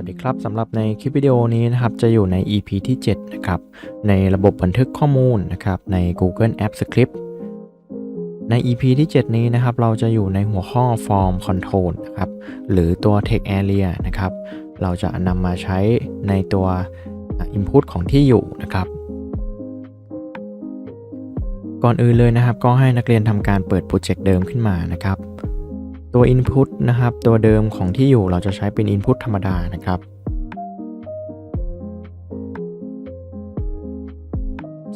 วัสดีครับสำหรับในคลิปวิดีโอนี้นะครับจะอยู่ใน EP ที่ 7 นะครับ ในระบบบันทึกข้อมูลนะครับใน Google Apps Script ใน EP ที่ 7 นี้นะครับเราจะอยู่ในหัวข้อ Form Control นะครับหรือตัว Text Area นะครับเราจะนำมาใช้ในตัว Input ของที่อยู่นะครับ ก่อนอื่นเลยนะครับ ก็ให้นักเรียนทำการเปิดโปรเจกต์เดิมขึ้นมานะครับ ตัว Input นะครับ ตัวเดิมของที่อยู่เราจะใช้เป็น Input ธรรมดานะครับ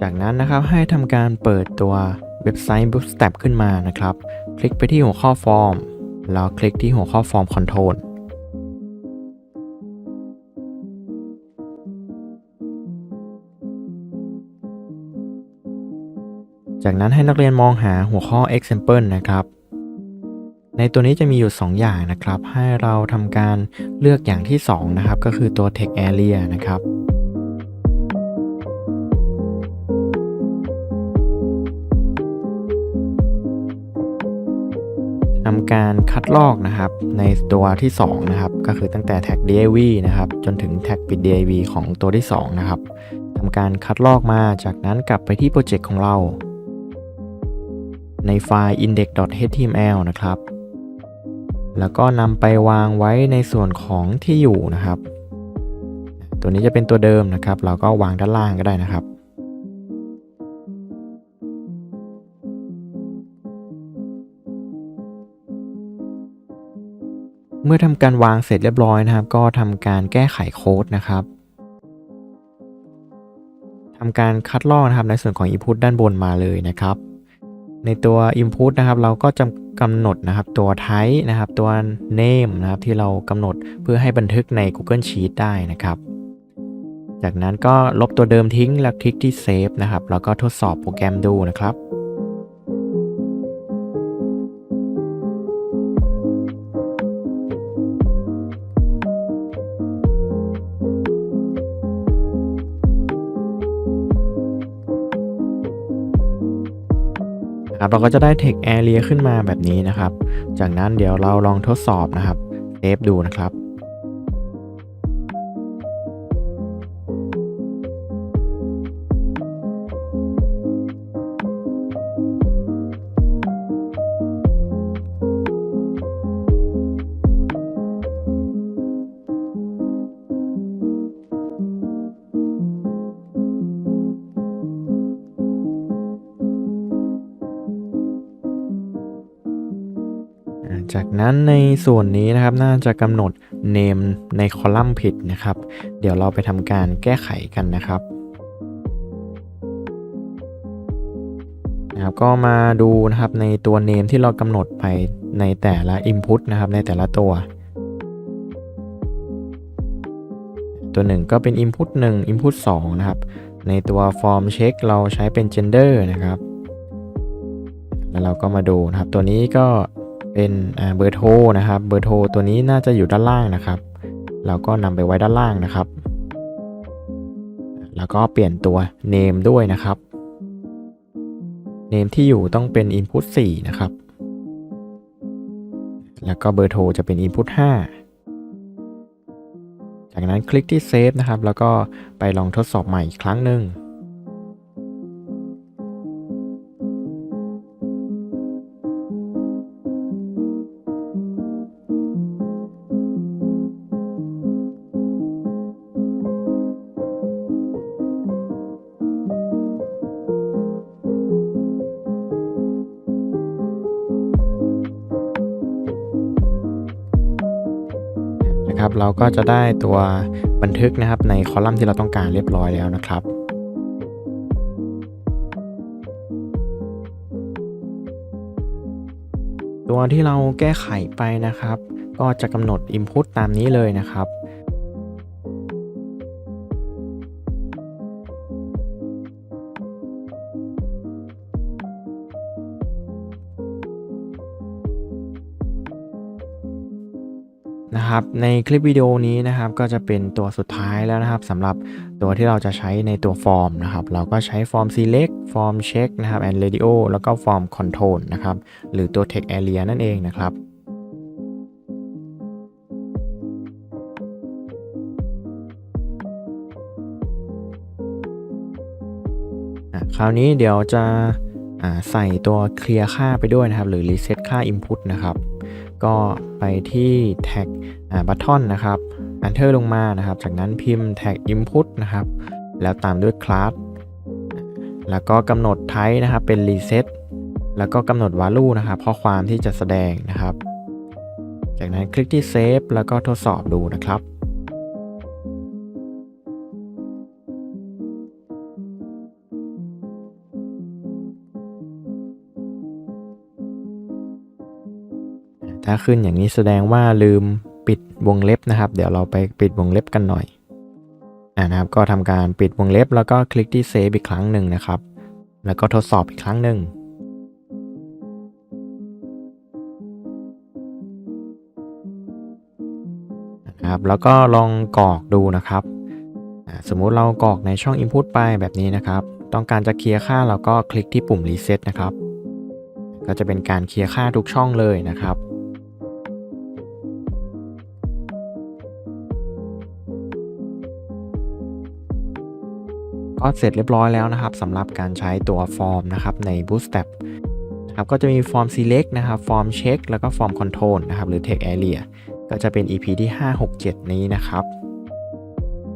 จากนั้นนะครับให้ทำการเปิดตัวเว็บไซต์ Bootstrap ขึ้นมานะครับ คลิกไปที่หัวข้อ Form แล้วคลิกที่หัวข้อ Form Control จากนั้นให้นักเรียนมองหาหัวข้อ Example นะครับ ในตัวนี้จะมีอยู่ 2 อย่างนะครับ ให้เราทำการเลือกอย่างที่ 2 นะครับ ก็คือตัว Text Area นะครับทำการคัดลอกนะครับในตัวที่ 2 นะครับ ก็คือตั้งแต่ tag div นะครับ จนถึง tag ปิด div ของตัวที่ 2 นะครับทำการคัดลอกมาจากนั้นกลับไปที่โปรเจกต์ของเรา ในไฟล์ index.html นะครับ แล้วก็นำไปวางไว้ในส่วนของที่อยู่นะครับ ตัวนี้จะเป็นตัวเดิมนะครับ เราก็วางด้านล่างก็ได้นะครับเมื่อทำการวางเสร็จเรียบร้อยนะครับ ก็ทำการแก้ไขโค้ดนะครับทำการคัดลอกนะครับในส่วนของ Input ด้านบนมาเลยนะครับ ในตัว Input นะครับ เราก็จะกำหนดนะครับตัว Type นะครับ ตัว Name นะครับ ที่เรากำหนดเพื่อให้บันทึกใน Google Sheet ได้นะครับ จากนั้นก็ลบตัวเดิมทิ้งแล้วคลิกที่ Save นะครับ แล้วก็ทดสอบโปรแกรมดูนะครับ นะครับเราก็จะได้ text area ขึ้นมาแบบนี้นะครับ จากนั้นเดี๋ยวเราลองทดสอบนะครับเซฟดูนะครับ จากนั้นในส่วนนี้นะครับน่าจะกำหนด name ในคอลัมน์ผิดนะครับ เดี๋ยวเราไปทำการแก้ไขกันนะครับนะครับก็มาดูนะครับในตัว name ที่เรากำหนดไปในแต่ละ input นะครับในแต่ละตัว ตัวหนึ่งก็เป็น input 1 input 2 นะครับ ในตัว form check เราใช้เป็น gender นะครับ แล้วเราก็มาดูนะครับตัวนี้ก็ เป็นเบอร์โทรนะครับ เบอร์โทรตัวนี้น่าจะอยู่ด้านล่างนะครับ เราก็นำไปไว้ด้านล่างนะครับ แล้วก็เปลี่ยนตัว name ด้วยนะครับ name ที่อยู่ต้องเป็น input 4 นะครับ แล้วก็เบอร์โทรจะเป็น input 5 จากนั้นคลิกที่ save นะครับ แล้วก็ไปลองทดสอบใหม่อีกครั้งหนึ่ง นะครับ เราก็จะได้ตัวบันทึกนะครับในคอลัมน์ที่เราต้องการเรียบร้อยแล้วนะครับตัวที่เราแก้ไขไปนะครับ ก็จะกำหนด Input ตามนี้เลยนะครับ นะครับในคลิปวิดีโอนี้นะครับก็จะเป็นตัวสุดท้ายแล้วนะครับสำหรับตัวที่เราจะใช้ในตัวฟอร์มนะครับเราก็ใช้ฟอร์ม select ฟอร์ม check นะครับ and radio แล้วก็ฟอร์ม control นะครับหรือตัว text area นั่นเองนะครับคราวนี้เดี๋ยวจะใส่ตัวเคลียร์ค่าไปด้วยนะครับ หรือรีเซ็ตค่า input นะครับ ก็ไปที่แท็กบัตทอนนะครับ Enter ลงมานะครับ จากนั้นพิมพ์แท็ก Input นะครับ แล้วตามด้วย class แล้วก็กำหนด type นะครับ เป็น reset แล้วก็กำหนด value นะครับข้อความที่จะแสดงนะครับ จากนั้นคลิกที่ save แล้วก็ทดสอบดูนะครับ ถ้าขึ้นอย่างนี้แสดงว่าลืมปิดวงเล็บนะครับ เดี๋ยวเราไปปิดวงเล็บกันหน่อยอ่านะครับ ก็ทำการปิดวงเล็บ แล้วก็คลิกที่เซฟอีกครั้งหนึ่งนะครับ แล้วก็ทดสอบอีกครั้งหนึ่งนะครับ แล้วก็ลองกรอกดูนะครับ สมมุติเรากรอกในช่อง Input ไปแบบนี้นะครับ ต้องการจะเคลียร์ค่าเราก็คลิกที่ปุ่ม Reset นะครับ ก็จะเป็นการเคลียร์ค่าทุกช่องเลยนะครับ ก็เสร็จเรียบร้อยแล้วนะครับสำหรับการใช้ตัวฟอร์มนะครับใน Bootstrap ครับก็จะมีฟอร์ม select นะครับฟอร์ม check แล้วก็ฟอร์ม control นะครับหรือ text area ก็จะเป็น EP ที่ 567 นี้นะครับ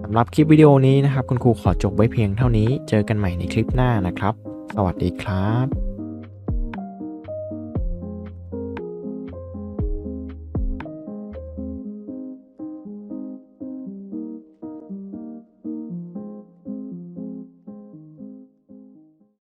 สำหรับคลิปวิดีโอนี้นะครับ คุณครูขอจบไว้เพียงเท่านี้ เจอกันใหม่ในคลิปหน้านะครับ สวัสดีครับ